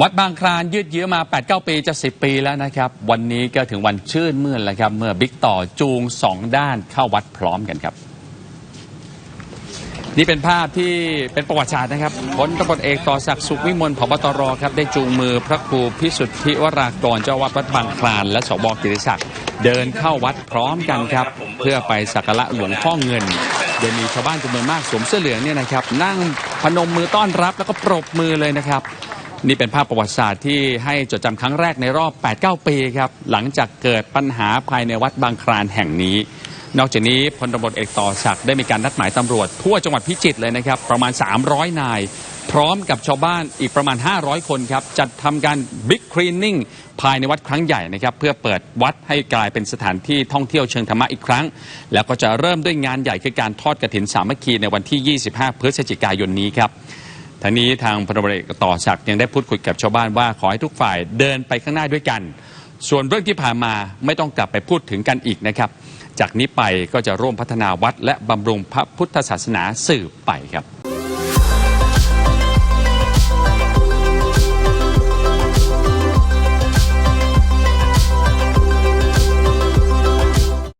วัดบางคลานยืดเยื้อมา 8-9 ปีจะ 10 ปีแล้วนะครับ วันนี้ก็ถึงวันชื่นมื่นแล้วครับ เมื่อบิ๊กต่อจูง 2 ด้านเข้าวัดพร้อมกันครับ นี่เป็นภาพที่เป็นประวัติศาสตร์นะครับพลตำรวจเอกต่อศักดิ์สุขวิมลพบตรครับ ได้จูงมือพระครูพิสุทธิวรากรเจ้าวัดวัดบางคลาน และสบกิติศักดิ์เดินเข้าวัดพร้อมกันครับ เพื่อไปสักการะหลวงพ่อเงินโดยมีชาวบ้านจำนวนมากสวมเสื้อเหลืองเนี่ยนะครับ นั่งพนมมือต้อนรับแล้วก็ปรบมือเลยนะครับ นี่เป็นภาพประวัติศาสตร์ที่ให้จดจำครั้งแรกในรอบ 8-9 ปีครับ หลังจากเกิดปัญหาภายในวัดบางคลานแห่งนี้ นอกจากนี้พลตำรวจเอกต่อศักดิ์ได้มีการนัดหมายตำรวจ ทั่วจังหวัดพิจิตรเลยนะครับ ประมาณ 300 นาย พร้อมกับชาวบ้านอีกประมาณ 500 คนครับ จัดทำการบิ๊กคลีนนิ่งภายในวัดครั้งใหญ่นะครับ เพื่อเปิดวัดให้กลายเป็นสถานที่ท่องเที่ยวเชิงธรรมะอีกครั้ง แล้วก็จะเริ่มด้วยงานใหญ่คือการทอดกระถินสามัคคีในวันที่ 25 พฤศจิกายนนี้ครับ ทางนี้ทางพลตำรวจเอกต่อศักดิ์ยังได้พูดคุยกับชาวบ้านว่าขอให้ทุกฝ่ายเดินไปข้างหน้าด้วยกัน ส่วนเรื่องที่ผ่านมาไม่ต้องกลับไปพูดถึงกันอีกนะครับ จากนี้ไปก็จะร่วมพัฒนาวัดและบำรุงพระพุทธศาสนาสืบไปครับ